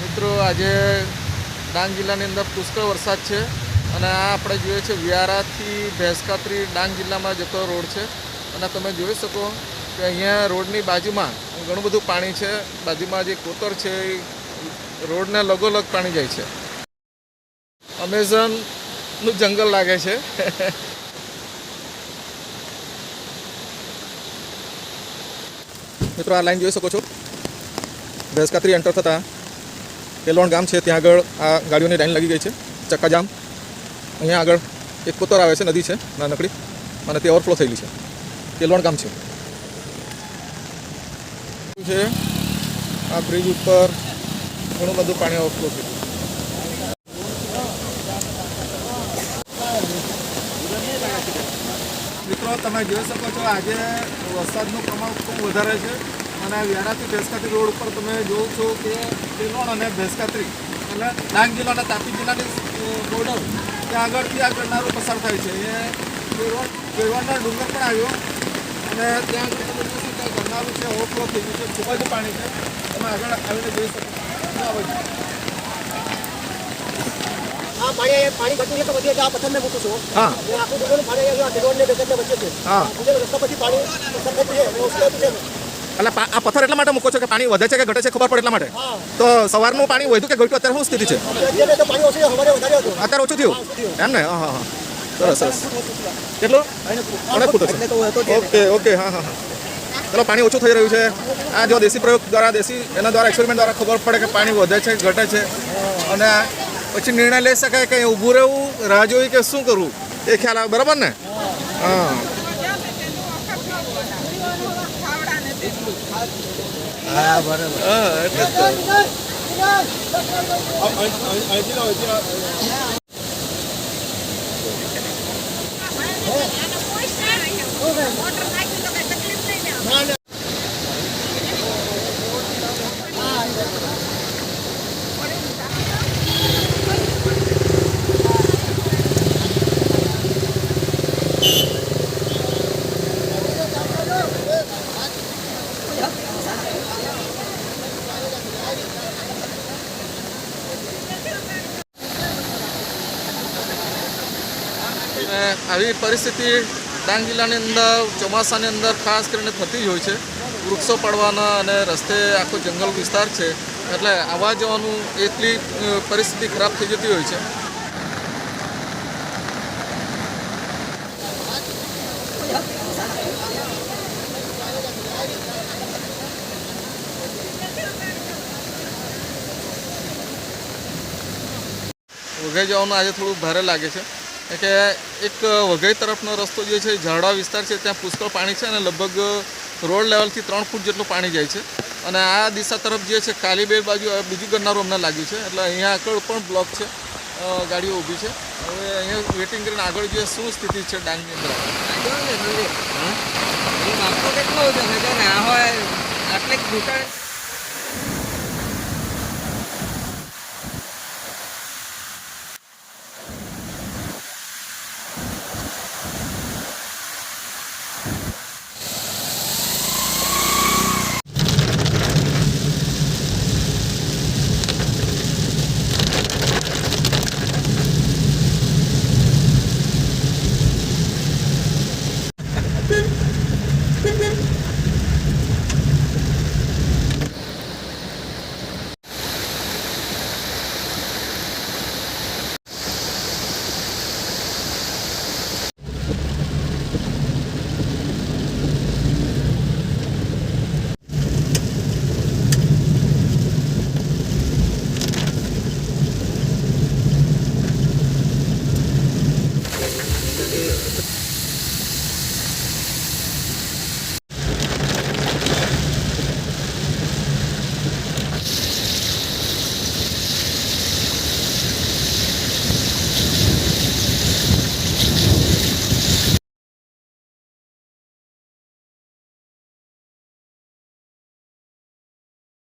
મિત્રો, આજે ડાંગ જિલ્લાની અંદર પુષ્કળ વરસાદ છે અને આ આપણે જોઈએ છે વિયારાથી ભેંસકાત્રી ડાંગ જિલ્લામાં જતો રોડ છે. અને તમે જોઈ શકો કે અહીંયા રોડની બાજુમાં ઘણું બધું પાણી છે. બાજુમાં જે કોતર છે, એ રોડને લગોલગ પાણી જાય છે. અમેઝોનનું જંગલ લાગે છે. મિત્રો, આ લાઈન જોઈ શકો છો? ભેંસકાત્રી એન્ટર થતાં તેલોણ ગામ છે, ત્યાં આગળ આ ગાડીઓની લાઈન લાગી ગઈ છે ચક્કાજામ અહીંયા આગળ એક કોતર આવે છે, નદી છે, નાનકડી, અને તે ઓવરફ્લો થયેલી છે. તેલોણ ગામ છે. છે, આ બ્રિજ ઉપર ઘણું બધું પાણી ઓવરફ્લો થયું. મિત્રો, તમે જોઈ શકો છો, આજે વરસાદનું પ્રમાણ ખૂબ વધારે છે. અને વ્યારાથી ભેસકાત્રી રોડ ઉપર તમે જોવો છો કે તેલોણ અને ભેસકાત્રી એટલે ડાંગ જિલ્લાના તાપી જિલ્લાની બોર્ડર ત્યાં આગળથી આ ગરનારો પસાર થાય છે. એ કેળવણ કેળવણના ડુંગર પણ આવ્યો અને ત્યાં શકો ગરનારું છે ઓવરફ્લો થઈ ગયું છે ખૂબ જ પાણી છે. તમે આગળ આવીને જોઈ શકો આ. આ પાણી પાણી છે તો પછી આ પથ્થરને મૂકું છું. હા. આખું પાણી તિરોડને બેકરને વચ્ચે છે. હા. રસ્તા પછી પાણી પસાર અને છે. એટલે આ પથ્થર એટલા માટે મૂકો છો કે પાણી વધે છે કે ઘટે છે ખબર પડે એટલા માટે? તો સવારનું પાણી વધ્યું કે ઘટ્યું? અત્યારે શું સ્થિતિ છે? અત્યારે ઓછું થયું? એમ ને? હા હા સરસ સરસ. કેટલું. ઓકે ઓકે, હા હા ચલો, પાણી ઓછું થઈ રહ્યું છે. આ જો દેશી પ્રયોગ દ્વારા, દેશી એના દ્વારા એક્સપેરિમેન્ટ દ્વારા ખબર પડે કે પાણી વધે છે, ઘટે છે. અને પછી નિર્ણય લઈ શકાય કે ઊભું રહેવું, રાહ જોઈ કે શું કરવું? એ ખ્યાલ આવે. બરાબર ને? હા. હા બરાબર હા એટલે જ તો. મોટર નાખી તો કઈ તકલીફ નહીં ને ના ના અને આવી પરિસ્થિતિ ડાંગ જિલ્લાની અંદર, ચોમાસાની અંદર ખાસ કરીને થતી જ હોય છે. વૃક્ષો પડવાના અને રસ્તે આખો જંગલ વિસ્તાર છે. એટલે આવવા જવાનું એટલી પરિસ્થિતિ ખરાબ થઈ જતી હોય છે. વઘાઈ જવાનું આજે થોડું ભારે લાગે છે. કે એક વઘઈ તરફનો રસ્તો જે છે ઝાડવા વિસ્તાર છે ત્યાં પુષ્કળ પાણી છે અને લગભગ રોડ લેવલથી ત્રણ ફૂટ જેટલું પાણી જાય છે. અને આ દિશા તરફ જે છે કાલીબેર બાજુ બીજું ગરનારું અમને લાગ્યું છે. એટલે અહીંયા આગળ પણ બ્લોક છે ગાડીઓ ઊભી છે. હવે અહીંયા વેટિંગ કરીને આગળ જે શું સ્થિતિ છે ડાંગની અંદર? આટલે ઘૂંટણ